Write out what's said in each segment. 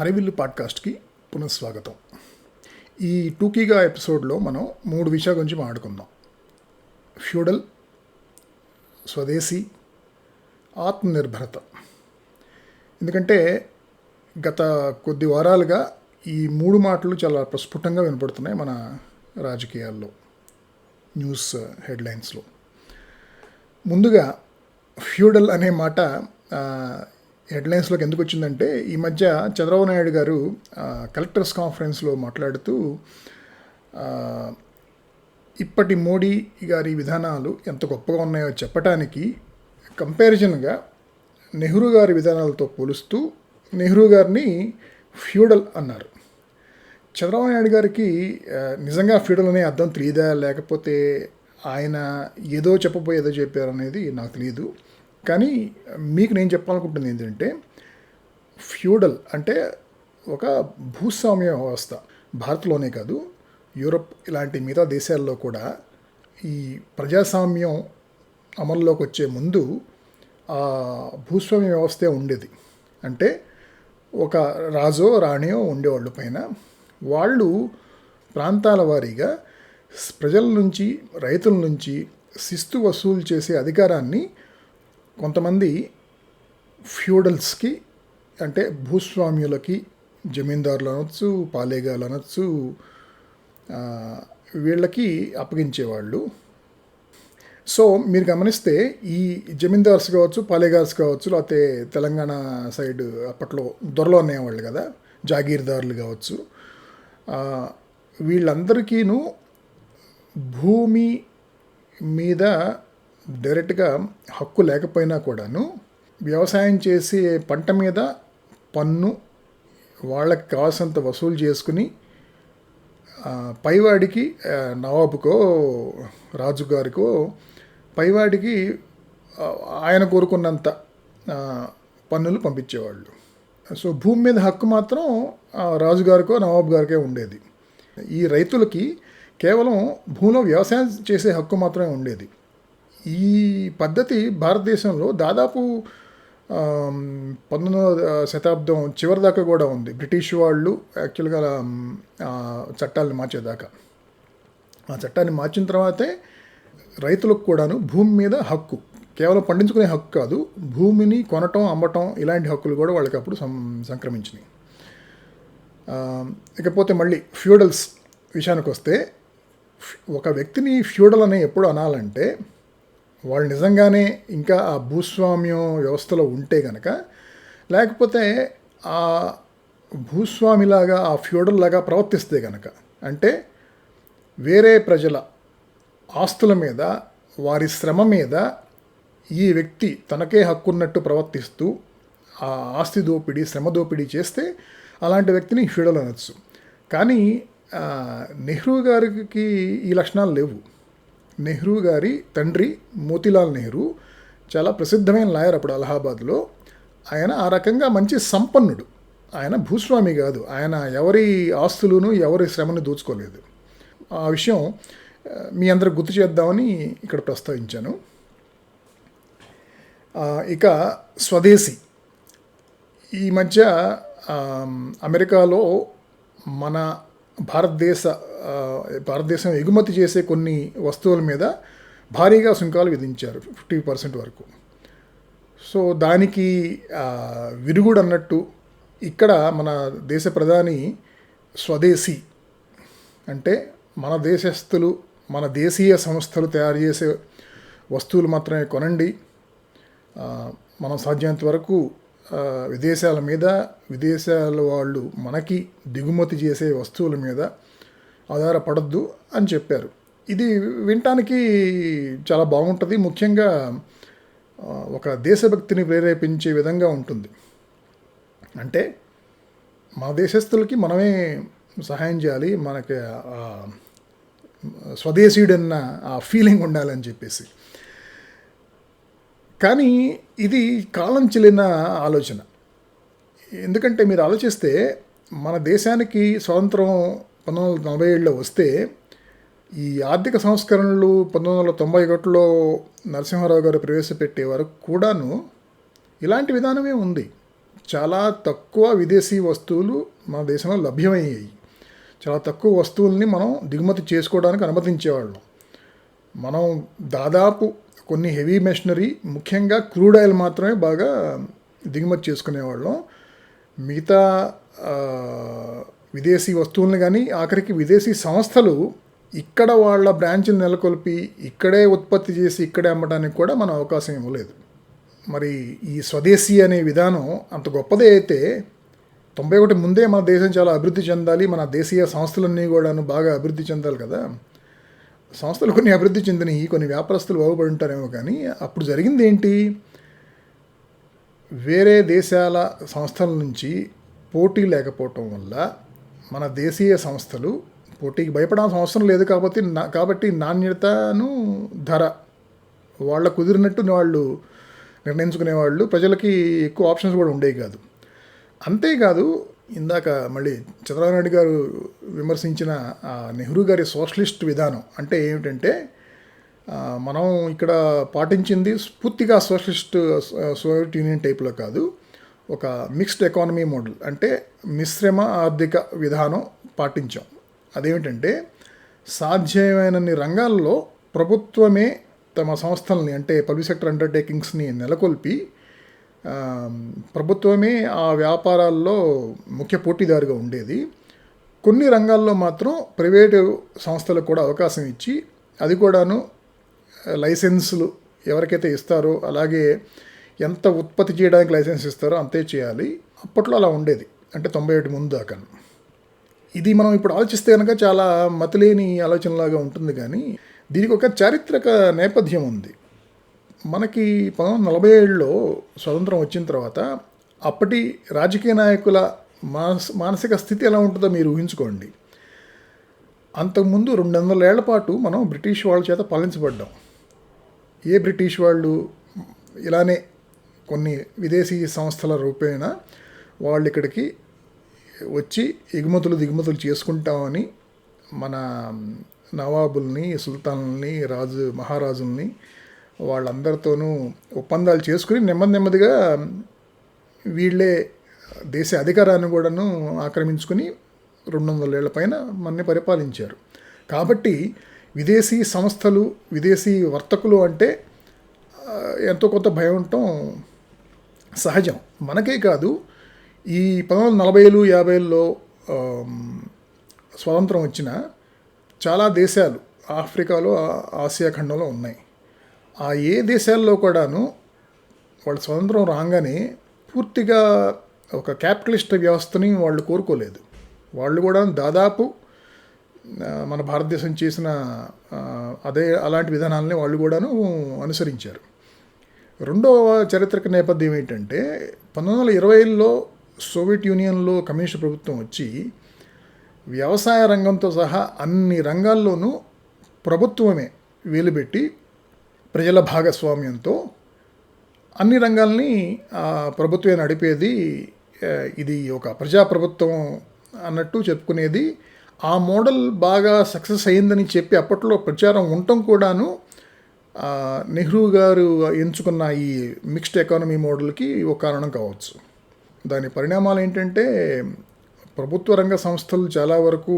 హరివిల్లు పాడ్కాస్ట్కి పునఃస్వాగతం. ఈ టూకీగా ఎపిసోడ్లో మనం మూడు విషయాల గురించి మాట్లాడుకుందాం. ఫ్యూడల్ స్వదేశీ ఆత్మనిర్భరత. ఎందుకంటే గత కొద్ది వారాలుగా ఈ మూడు మాటలు చాలా ప్రస్ఫుటంగా వినపడుతున్నాయి మన రాజకీయాల్లో న్యూస్ హెడ్లైన్స్లో. ముందుగా ఫ్యూడల్ అనే మాట హెడ్లైన్స్లోకి ఎందుకు వచ్చిందంటే ఈ మధ్య చంద్రబాబు నాయుడు గారు కలెక్టర్స్ కాన్ఫరెన్స్లో మాట్లాడుతూ ఇప్పటి మోడీ గారి విధానాలు ఎంత గొప్పగా ఉన్నాయో చెప్పటానికి కంపారిజన్గా నెహ్రూ గారి విధానాలతో పోలుస్తూ నెహ్రూ గారిని ఫ్యూడల్ అన్నారు. చంద్రబాబు నాయుడు గారికి నిజంగా ఫ్యూడల్ అనే అర్థం తెలియదా? లేకపోతే ఆయన ఏదో చెప్పబోయేదో చెప్పారనేది నాకు తెలియదు కానీ మీకు నేను చెప్పాలనుకుంటుంది ఏంటంటే ఫ్యూడల్ అంటే ఒక భూస్వామ్య వ్యవస్థ. భారత్లోనే కాదు యూరప్ ఇలాంటి మిగతా దేశాల్లో కూడా ఈ ప్రజాస్వామ్యం అమల్లోకి వచ్చే ముందు ఆ భూస్వామ్య వ్యవస్థే ఉండేది. అంటే ఒక రాజో రాణియో ఉండేవాళ్ళు పైన వాళ్ళు ప్రాంతాల వారీగా ప్రజల నుంచి రైతుల నుంచి శిస్తు వసూలు చేసే అధికారాన్ని కొంతమంది ఫ్యూడల్స్కి అంటే భూస్వామ్యులకి జమీందారులు అనొచ్చు పాలేగాలు అనొచ్చు వీళ్ళకి అప్పగించేవాళ్ళు. సో మీరు గమనిస్తే ఈ జమీందార్స్ కావచ్చు పాలేగార్స్ కావచ్చు లేకపోతే తెలంగాణ సైడ్ అప్పట్లో దొరలో అనేవాళ్ళు కదా జాగీర్దారులు కావచ్చు వీళ్ళందరికీను భూమి మీద డైరెక్ట్గా హక్కు లేకపోయినా కూడాను వ్యవసాయం చేసే పంట మీద పన్ను వాళ్ళకి కావాల్సినంత వసూలు చేసుకుని పైవాడికి నవాబుకో రాజుగారికో పైవాడికి ఆయన కోరుకున్నంత పన్నులు పంపించేవాళ్ళు. సో భూమి మీద హక్కు మాత్రం రాజుగారికో నవాబు గారికే ఉండేది. ఈ రైతులకి కేవలం భూమిలో వ్యవసాయం చేసే హక్కు మాత్రమే ఉండేది. ఈ పద్ధతి భారతదేశంలో దాదాపు పంతొమ్మిదవ శతాబ్దం చివరి దాకా కూడా ఉంది. బ్రిటిష్ వాళ్ళు యాక్చువల్గా చట్టాలను మార్చేదాకా. ఆ చట్టాన్ని మార్చిన తర్వాతే రైతులకు కూడాను భూమి మీద హక్కు కేవలం పండించుకునే హక్కు కాదు భూమిని కొనటం అమ్మటం ఇలాంటి హక్కులు కూడా వాళ్ళకి అప్పుడు సం సంక్రమించినాయి. ఇకపోతే మళ్ళీ ఫ్యూడల్స్ విషయానికి వస్తే ఒక వ్యక్తిని ఫ్యూడల్ అని ఎప్పుడు అనాలంటే వాళ్ళు నిజంగానే ఇంకా ఆ భూస్వామ్యం వ్యవస్థలో ఉంటే కనుక లేకపోతే ఆ భూస్వామిలాగా ఆ ఫ్యూడల్ లాగా ప్రవర్తిస్తే కనుక అంటే వేరే ప్రజల ఆస్తుల మీద వారి శ్రమ మీద ఈ వ్యక్తి తనకే హక్కున్నట్టు ప్రవర్తిస్తూ ఆ ఆస్తి దోపిడీ శ్రమ దోపిడీ చేస్తే అలాంటి వ్యక్తిని ఫ్యూడల్ అనొచ్చు. కానీ నెహ్రూ గారికి ఈ లక్షణాలు లేవు. నెహ్రూ గారి తండ్రి మోతిలాల్ నెహ్రూ చాలా ప్రసిద్ధమైన లాయర్ అప్పుడు అలహాబాద్లో. ఆయన ఆ రకంగా మంచి సంపన్నుడు. ఆయన భూస్వామి కాదు. ఆయన ఎవరి ఆస్తులను ఎవరి శ్రమను దోచుకోలేదు. ఆ విషయం మీ అందరికి గుర్తు చేద్దామని ఇక్కడ ప్రస్తావించాను. ఇక స్వదేశీ. ఈ మధ్య అమెరికాలో మన భారతదేశ భారతదేశం ఎగుమతి చేసే కొన్ని వస్తువుల మీద భారీగా సుంకాలు విధించారు ఫిఫ్టీ పర్సెంట్ వరకు. సో దానికి విరుగుడు అన్నట్టు ఇక్కడ మన దేశ ప్రధాని స్వదేశీ అంటే మన దేశస్థులు మన దేశీయ సంస్థలు తయారు చేసే వస్తువులు మాత్రమే కొనండి. మనం సాధ్యమైనంత వరకు విదేశాల మీద విదేశాల వాళ్ళు మనకి దిగుమతి చేసే వస్తువుల మీద ఆధారపడద్దు అని చెప్పారు. ఇది వినటానికి చాలా బాగుంటుంది. ముఖ్యంగా ఒక దేశభక్తిని ప్రేరేపించే విధంగా ఉంటుంది. అంటే మన దేశస్తులకి మనమే సహాయం చేయాలి. మనకి స్వదేశీయుడన్న ఆ ఫీలింగ్ ఉండాలని చెప్పేసి. కానీ ఇది కాలం చెల్లిన ఆలోచన. ఎందుకంటే మీరు ఆలోచిస్తే మన దేశానికి స్వాతంత్రం పంతొమ్మిది వందల నలభై ఏడులో వస్తే ఈ ఆర్థిక సంస్కరణలు పంతొమ్మిది వందల తొంభై ఒకటిలో నరసింహారావు గారు ప్రవేశపెట్టే వరకు కూడాను ఇలాంటి విధానమే ఉంది. చాలా తక్కువ విదేశీ వస్తువులు మన దేశంలో లభ్యమయ్యాయి. చాలా తక్కువ వస్తువుల్ని మనం దిగుమతి చేసుకోవడానికి అనుమతించేవాళ్ళం. మనం దాదాపు కొన్ని హెవీ మెషినరీ ముఖ్యంగా క్రూడ్ ఆయిల్ మాత్రమే బాగా దిగుమతి చేసుకునేవాళ్ళం. మిగతా విదేశీ వస్తువులను కానీ ఆఖరికి విదేశీ సంస్థలు ఇక్కడ వాళ్ళ బ్రాంచ్ని నెలకొల్పి ఇక్కడే ఉత్పత్తి చేసి ఇక్కడే అమ్మడానికి కూడా మనం అవకాశం ఇవ్వలేదు. మరి ఈ స్వదేశీ అనే విధానం అంత గొప్పదే అయితే తొంభై ఒకటి ముందే మన దేశం చాలా అభివృద్ధి చెందాలి మన దేశీయ సంస్థలన్నీ కూడాను బాగా అభివృద్ధి చెందాలి కదా. సంస్థలు కొన్ని అభివృద్ధి చెందినవి కొన్ని వ్యాపారస్తులు బాగుపడి ఉంటారేమో కానీ అప్పుడు జరిగింది ఏంటి? వేరే దేశాల సంస్థల నుంచి పోటీ లేకపోవటం వల్ల మన దేశీయ సంస్థలు పోటీకి భయపడాల్సిన అవసరం లేదు కాబట్టి నా కాబట్టి నాణ్యతను ధర వాళ్ళ కుదిరినట్టు వాళ్ళు నిర్ణయించుకునేవాళ్ళు ప్రజలకి ఎక్కువ ఆప్షన్స్ కూడా ఉండేవి కాదు. అంతేకాదు ఇందాక మళ్ళీ చంద్రబాబు నాయుడు గారు విమర్శించిన నెహ్రూ గారి సోషలిస్ట్ విధానం అంటే ఏమిటంటే మనం ఇక్కడ పాటించింది పూర్తిగా సోషలిస్ట్ సోవియట్ యూనియన్ టైప్లో కాదు. ఒక మిక్స్డ్ ఎకానమీ మోడల్ అంటే మిశ్రమ ఆర్థిక విధానం పాటించాం. అదేమిటంటే సాధ్యమైనన్ని రంగాల్లో ప్రభుత్వమే తమ సంస్థల్ని అంటే పబ్లిక్ సెక్టర్ అండర్టేకింగ్స్ని నెలకొల్పి ప్రభుత్వమే ఆ వ్యాపారాల్లో ముఖ్య పోటీదారుగా ఉండేది. కొన్ని రంగాల్లో మాత్రం ప్రైవేటు సంస్థలకు కూడా అవకాశం ఇచ్చి అది కూడాను లైసెన్సులు ఎవరికైతే ఇస్తారో అలాగే ఎంత ఉత్పత్తి చేయడానికి లైసెన్స్ ఇస్తారో అంతే చేయాలి. అప్పట్లో అలా ఉండేది. అంటే తొంభై ఒకటి ముందు దాకా. ఇది మనం ఇప్పుడు ఆలోచిస్తే కనుక చాలా మతిలేని ఆలోచనలాగా ఉంటుంది కానీ దీనికి ఒక చారిత్రక నేపథ్యం ఉంది. మనకి పంతొమ్మిది నలభై ఏడులో స్వతంత్రం వచ్చిన తర్వాత అప్పటి రాజకీయ నాయకుల మానస మానసిక స్థితి ఎలా ఉంటుందో మీరు ఊహించుకోండి. అంతకుముందు రెండు వందల ఏళ్ళ పాటు మనం బ్రిటిష్ వాళ్ళ చేత పాలించబడ్డాం. ఏ బ్రిటిష్ వాళ్ళు ఇలానే కొన్ని విదేశీ సంస్థల రూపేణ వాళ్ళు ఇక్కడికి వచ్చి ఎగుమతులు దిగుమతులు చేసుకుంటామని మన నవాబుల్ని సుల్తాన్లని రాజు మహారాజుల్ని వాళ్ళందరితోనూ ఒప్పందాలు చేసుకుని నెమ్మది నెమ్మదిగా వీళ్ళే దేశ అధికారాన్ని కూడాను ఆక్రమించుకుని రెండు వందల ఏళ్ళ పైన మన్ని పరిపాలించారు. కాబట్టి విదేశీ సంస్థలు విదేశీ వర్తకులు అంటే ఎంతో కొంత భయం ఉండటం సహజం. మనకే కాదు ఈ పంతొమ్మిది వందల నలభైలు యాభైల్లో స్వతంత్రం వచ్చిన చాలా దేశాలు ఆఫ్రికాలో ఆసియా ఖండంలో ఉన్నాయి. ఆ ఏ దేశాల్లో కూడాను వాళ్ళ స్వతంత్రం రాగానే పూర్తిగా ఒక క్యాపిటలిస్ట్ వ్యవస్థని వాళ్ళు కోరుకోలేదు. వాళ్ళు కూడా దాదాపు మన భారతదేశం చేసిన అదే అలాంటి విధానాలని వాళ్ళు కూడాను అనుసరించారు. రెండవ చారిత్రక నేపథ్యం ఏంటంటే పంతొమ్మిది వందల ఇరవైలో సోవియట్ యూనియన్లో కమ్యూనిస్ట్ ప్రభుత్వం వచ్చి వ్యవసాయ రంగంతో సహా అన్ని రంగాల్లోనూ ప్రభుత్వమే వేలుపెట్టి ప్రజల భాగస్వామ్యంతో అన్ని రంగాల్ని ప్రభుత్వమే నడిపేది ఇది ఒక ప్రజాప్రభుత్వం అన్నట్టు చెప్పుకునేది. ఆ మోడల్ బాగా సక్సెస్ అయిందని చెప్పి అప్పట్లో ప్రచారం ఉండటం కూడాను నెహ్రూ గారు ఎంచుకున్న ఈ మిక్స్డ్ ఎకానమీ మోడల్కి ఒక కారణం కావచ్చు. దాని పరిణామాలు ఏంటంటే ప్రభుత్వ రంగ సంస్థలు చాలా వరకు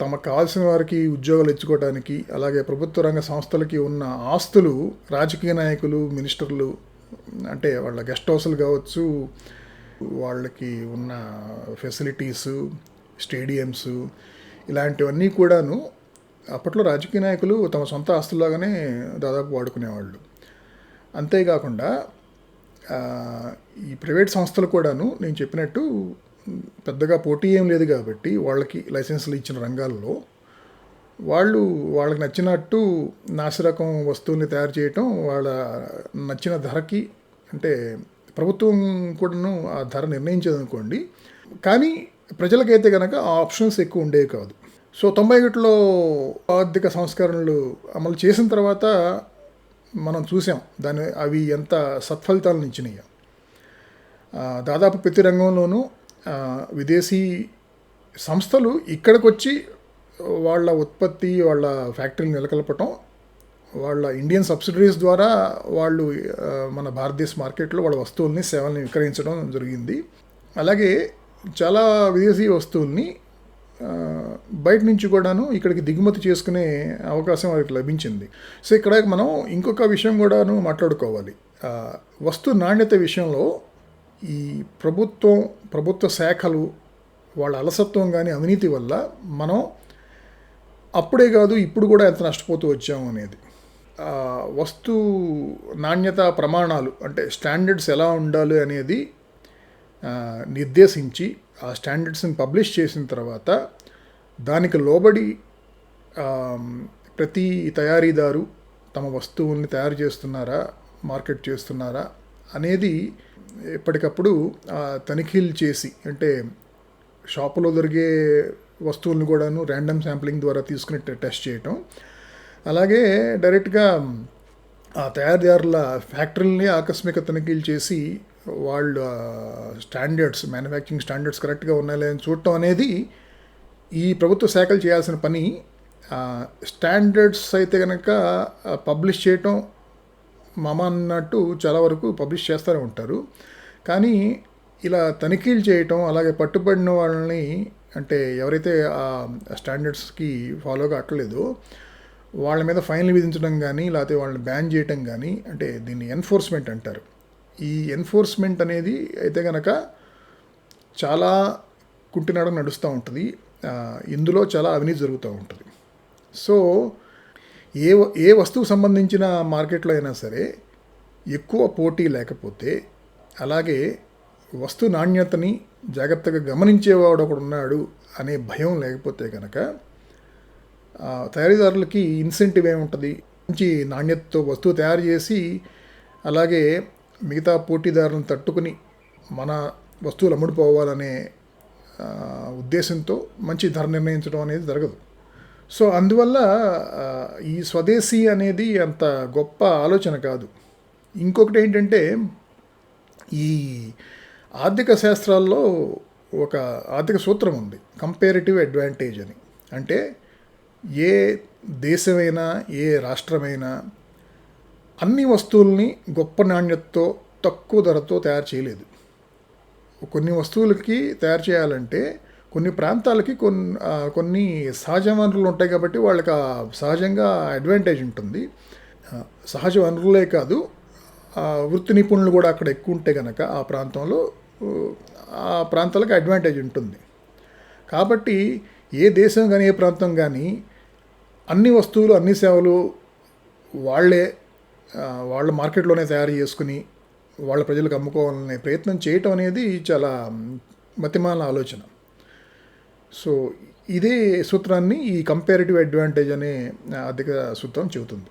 తమకు కావాల్సిన వారికి ఉద్యోగాలు ఇచ్చుకోవడానికి అలాగే ప్రభుత్వ రంగ సంస్థలకి ఉన్న ఆస్తులు రాజకీయ నాయకులు మినిస్టర్లు అంటే వాళ్ళ గెస్ట్ హౌస్లు కావచ్చు వాళ్ళకి ఉన్న ఫెసిలిటీస్ స్టేడియంసు ఇలాంటివన్నీ కూడాను అప్పట్లో రాజకీయ నాయకులు తమ సొంత ఆస్తుల్లాగానే దాదాపు వాడుకునేవాళ్ళు. అంతేకాకుండా ఈ ప్రైవేట్ సంస్థలు కూడాను నేను చెప్పినట్టు పెద్దగా పోటీ ఏం లేదు కాబట్టి వాళ్ళకి లైసెన్సులు ఇచ్చిన రంగాల్లో వాళ్ళు వాళ్ళకి నచ్చినట్టు నాసిరకం వస్తువుల్ని తయారు చేయటం వాళ్ళ నచ్చిన ధరకి అంటే ప్రభుత్వం కూడాను ఆ ధర నిర్ణయించేదనుకోండి. కానీ ప్రజలకైతే కనుక ఆ ఆప్షన్స్ ఎక్కువ ఉండేవి కాదు. సో తొంభై ఒకటిలో ఆర్థిక సంస్కరణలు అమలు చేసిన తర్వాత మనం చూసాం దాని అవి ఎంత సత్ఫలితాలను ఇచ్చినాయి దాదాపు ప్రతి రంగంలోనూ విదేశీ సంస్థలు ఇక్కడికి వచ్చి వాళ్ళ ఉత్పత్తి వాళ్ళ ఫ్యాక్టరీని నెలకొల్పటం వాళ్ళ ఇండియన్ సబ్సిడరీస్ ద్వారా వాళ్ళు మన భారతదేశ మార్కెట్లో వాళ్ళ వస్తువుల్ని సేవల్ని విక్రయించడం జరిగింది. అలాగే చాలా విదేశీ వస్తువుల్ని బయట నుంచి కూడాను ఇక్కడికి దిగుమతి చేసుకునే అవకాశం వారికి లభించింది. సో ఇక్కడ మనం ఇంకొక విషయం కూడాను మాట్లాడుకోవాలి. వస్తు నాణ్యత విషయంలో ఈ ప్రభుత్వం ప్రభుత్వ శాఖలు వాళ్ళ అలసత్వం కానీ అవినీతి వల్ల మనం అప్పుడే కాదు ఇప్పుడు కూడా ఎంత నష్టపోతూ వచ్చాము అనేది. వస్తు నాణ్యత ప్రమాణాలు అంటే స్టాండర్డ్స్ ఎలా ఉండాలి అనేది నిర్దేశించి ఆ స్టాండర్డ్స్ని పబ్లిష్ చేసిన తర్వాత దానికి లోబడి ప్రతి తయారీదారు తమ వస్తువుల్ని తయారు చేస్తున్నారా మార్కెట్ చేస్తున్నారా అనేది ఎప్పటికప్పుడు తనిఖీలు చేసి అంటే షాపులో దొరికే వస్తువులను కూడాను ర్యాండమ్ శాంప్లింగ్ ద్వారా తీసుకుని టెస్ట్ చేయటం. అలాగే డైరెక్ట్గా ఆ తయారీదారుల ఫ్యాక్టరీలని ఆకస్మిక తనిఖీలు చేసి వాళ్ళు స్టాండర్డ్స్ మ్యానుఫ్యాక్చరింగ్ స్టాండర్డ్స్ కరెక్ట్గా ఉన్నాయా అని చూడటం అనేది ఈ ప్రభుత్వ శాఖలు చేయాల్సిన పని. స్టాండర్డ్స్ అయితే కనుక పబ్లిష్ చేయటం మమ అన్నట్టు చాలా వరకు పబ్లిష్ చేస్తూనే ఉంటారు. కానీ ఇలా తనిఖీలు చేయటం అలాగే పట్టుబడిన వాళ్ళని అంటే ఎవరైతే ఆ స్టాండర్డ్స్కి ఫాలో కావట్లేదో వాళ్ళ మీద ఫైన్లు విధించడం కానీ లేకపోతే వాళ్ళని బ్యాన్ చేయటం కానీ అంటే దీన్ని ఎన్ఫోర్స్మెంట్ అంటారు. ఈ ఎన్ఫోర్స్మెంట్ అనేది అయితే కనుక చాలా కుంటినాడు నడుస్తూ ఉంటుంది. ఇందులో చాలా అవినీతి జరుగుతూ ఉంటుంది. సో ఏ ఏ వస్తువు సంబంధించిన మార్కెట్లో అయినా సరే ఎక్కువ పోటీ లేకపోతే అలాగే వస్తు నాణ్యతని జాగ్రత్తగా గమనించేవాడు ఒకడు ఉన్నాడు అనే భయం లేకపోతే కనుక తయారీదారులకి ఇన్సెంటివ్ ఏముంటుంది? మంచి నాణ్యతతో వస్తువు తయారు చేసి అలాగే మిగతా పోటీదారులను తట్టుకుని మన వస్తువులు అమ్ముడుపోవాలనే ఉద్దేశంతో మంచి ధర నిర్ణయించడం అనేది జరగదు. సో అందువల్ల ఈ స్వదేశీ అనేది అంత గొప్ప ఆలోచన కాదు. ఇంకొకటి ఏంటంటే ఈ ఆర్థిక శాస్త్రాల్లో ఒక ఆర్థిక సూత్రం ఉంది. కంపేరిటివ్ అడ్వాంటేజ్ అని. అంటే ఏ దేశమైనా ఏ రాష్ట్రమైనా అన్ని వస్తువుల్ని గొప్ప నాణ్యతతో తక్కువ ధరతో తయారు చేయలేదు. కొన్ని వస్తువులకి తయారు చేయాలంటే కొన్ని ప్రాంతాలకి కొన్ని కొన్ని సహజ వనరులు ఉంటాయి కాబట్టి వాళ్ళకి సహజంగా అడ్వాంటేజ్ ఉంటుంది. సహజ వనరులే కాదు వృత్తి నిపుణులు కూడా అక్కడ ఎక్కువ ఉంటే కనుక ఆ ప్రాంతంలో ఆ ప్రాంతాలకు అడ్వాంటేజ్ ఉంటుంది. కాబట్టి ఏ దేశం కానీ ఏ ప్రాంతం కానీ అన్ని వస్తువులు అన్ని సేవలు వాళ్ళే వాళ్ళ మార్కెట్లోనే తయారు చేసుకుని వాళ్ళ ప్రజలకు అమ్ముకోవాలనే ప్రయత్నం చేయటం అనేది చాలా మతిమాల ఆలోచన. సో ఇదే సూత్రాన్ని ఈ కంపారిటివ్ అడ్వాంటేజ్ అనే ఆర్థిక సూత్రం చెబుతుంది.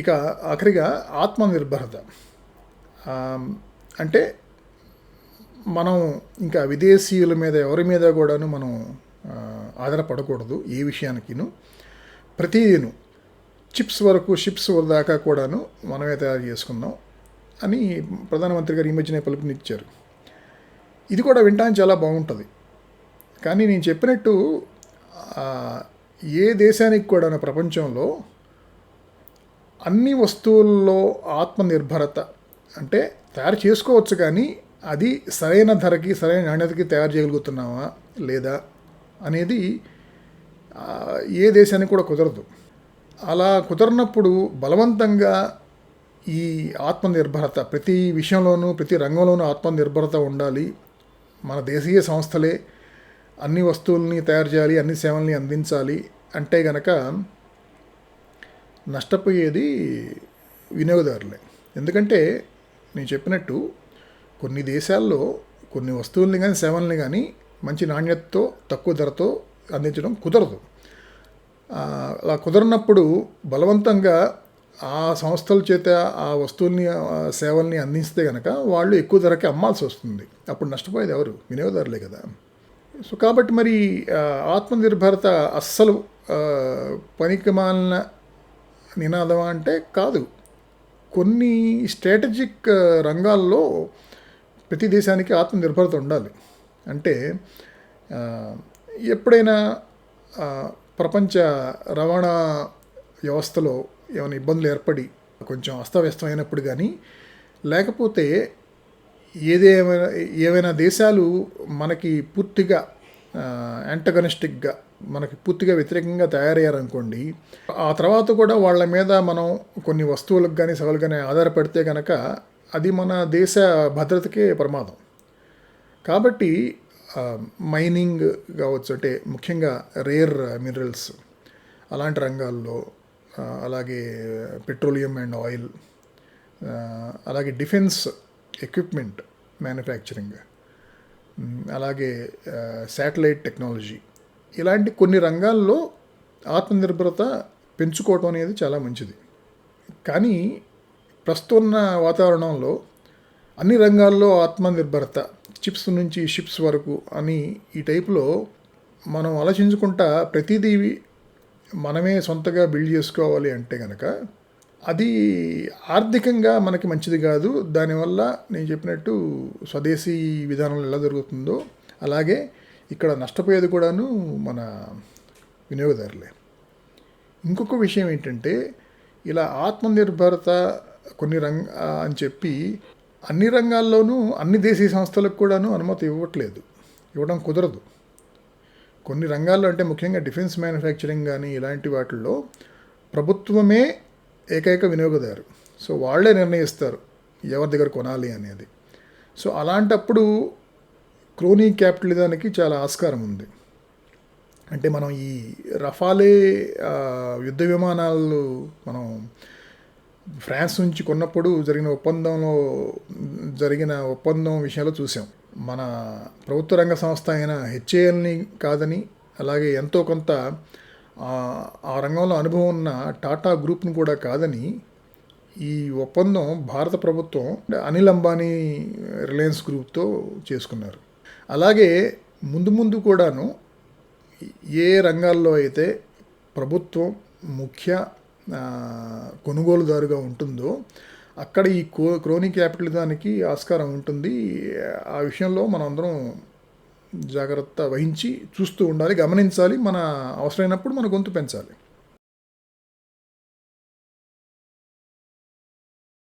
ఇక ఆఖరిగా ఆత్మనిర్భరత. అంటే మనం ఇంకా విదేశీయుల మీద ఎవరి మీద కూడాను మనం ఆధారపడకూడదు ఏ విషయానికిను. ప్రతిదీను చిప్స్ వరకు షిప్స్ దాకా కూడాను మనమే తయారు చేసుకుందాం అని ప్రధానమంత్రి గారు ఈ మధ్యనే పిలుపునిచ్చారు. ఇది కూడా వినడానికి చాలా బాగుంటుంది. కానీ నేను చెప్పినట్టు ఏ దేశానికి కూడా ప్రపంచంలో అన్ని వస్తువుల్లో ఆత్మనిర్భరత అంటే తయారు చేసుకోవచ్చు కానీ అది సరైన ధరకి సరైన నాణ్యతకి తయారు చేయగలుగుతున్నామా లేదా అనేది ఏ దేశానికి కూడా కుదరదు. అలా కుదరనప్పుడు బలవంతంగా ఈ ఆత్మనిర్భరత ప్రతి విషయంలోనూ ప్రతి రంగంలోనూ ఆత్మనిర్భరత ఉండాలి. మన దేశీయ సంస్థలే అన్ని వస్తువుల్ని తయారు చేయాలి అన్ని సేవల్ని అందించాలి అంటే గనక నష్టపోయేది వినియోగదారులే. ఎందుకంటే నేను చెప్పినట్టు కొన్ని దేశాల్లో కొన్ని వస్తువుల్ని కానీ సేవల్ని కానీ మంచి నాణ్యతతో తక్కువ ధరతో అందించడం కుదరదు. అలా కుదరనప్పుడు బలవంతంగా ఆ సంస్థల చేత ఆ వస్తువుల్ని సేవల్ని అందిస్తే కనుక వాళ్ళు ఎక్కువ ధరకి అమ్మాల్సి వస్తుంది. అప్పుడు నష్టపోయేది ఎవరు? వినియోగదారులే కదా. సో కాబట్టి మరి ఆత్మనిర్భరత అస్సలు పనికిమాలిన నినాదం అంటే కాదు. కొన్ని స్ట్రాటజిక్ రంగాల్లో ప్రతి దేశానికి ఆత్మనిర్భరత ఉండాలి. అంటే ఎప్పుడైనా ప్రపంచ రవాణా వ్యవస్థలో ఏమైనా ఇబ్బందులు ఏర్పడి కొంచెం అస్తవ్యస్తమైనప్పుడు కానీ లేకపోతే ఏదేమైనా ఏవైనా దేశాలు మనకి పూర్తిగా యాంటగనిస్టిక్గా మనకి పూర్తిగా వ్యతిరేకంగా తయారయ్యారనుకోండి ఆ తర్వాత కూడా వాళ్ళ మీద మనం కొన్ని వస్తువులకు కానీ సవాలు కానీ ఆధారపడితే కనుక అది మన దేశ భద్రతకే ప్రమాదం. కాబట్టి మైనింగ్ కావచ్చు అంటే ముఖ్యంగా రేర్ మినరల్స్ అలాంటి రంగాల్లో అలాగే పెట్రోలియం అండ్ ఆయిల్ అలాగే డిఫెన్స్ ఎక్విప్మెంట్ మ్యానుఫ్యాక్చరింగ్ అలాగే శాటిలైట్ టెక్నాలజీ ఇలాంటి కొన్ని రంగాల్లో ఆత్మనిర్భరత పెంచుకోవటం అనేది చాలా మంచిది. కానీ ప్రస్తున్న ఉన్న వాతావరణంలో అన్ని రంగాల్లో ఆత్మనిర్భరత చిప్స్ నుంచి షిప్స్ వరకు అని ఈ టైపులో మనం ఆలోచించుకుంటా ప్రతిదీ మనమే సొంతగా బిల్డ్ చేసుకోవాలి అంటే కనుక అది ఆర్థికంగా మనకి మంచిది కాదు. దానివల్ల నేను చెప్పినట్టు స్వదేశీ విధానంలో ఎలా జరుగుతుందో అలాగే ఇక్కడ నష్టపోయేది కూడాను మన వినియోగదారులే. ఇంకొక విషయం ఏంటంటే ఇలా ఆత్మనిర్భరత కొన్ని రంగ అని చెప్పి అన్ని రంగాల్లోనూ అన్ని దేశీయ సంస్థలకు కూడాను అనుమతి ఇవ్వట్లేదు. ఇవ్వడం కుదరదు. కొన్ని రంగాల్లో అంటే ముఖ్యంగా డిఫెన్స్ మ్యానుఫ్యాక్చరింగ్ కానీ ఇలాంటి వాటిల్లో ప్రభుత్వమే ఏకైక వినియోగదారు. సో వాళ్ళే నిర్ణయిస్తారు ఎవరి దగ్గర కొనాలి అనేది. సో అలాంటప్పుడు క్రోనీ క్యాపిటలిజానికి చాలా ఆస్కారం ఉంది. అంటే మనం ఈ రఫాలే యుద్ధ విమానాలు మనం ఫ్రాన్స్ నుంచి కొన్నప్పుడు జరిగిన ఒప్పందంలో జరిగిన ఒప్పందం విషయంలో చూసాం. మన ప్రభుత్వ రంగ సంస్థ అయిన హెచ్ఏఎల్ని కాదని అలాగే ఎంతో కొంత ఆ, రంగంలో అనుభవం ఉన్న టాటా గ్రూప్ను కూడా కాదని ఈ ఒప్పందం భారత ప్రభుత్వం అనిల్ అంబానీ రిలయన్స్ గ్రూప్తో చేసుకున్నారు. అలాగే ముందు ముందు కూడాను ఏ రంగాల్లో అయితే ప్రభుత్వం ముఖ్య కొనుగోలుదారుగా ఉంటుందో అక్కడ ఈ కో క్రోనీ క్యాపిటలిజానికి ఆస్కారం ఉంటుంది. ఆ విషయంలో మనం అందరం జాగ్రత్త వహించి చూస్తూ ఉండాలి గమనించాలి మన అవసరమైనప్పుడు మన గొంతు పెంచాలి.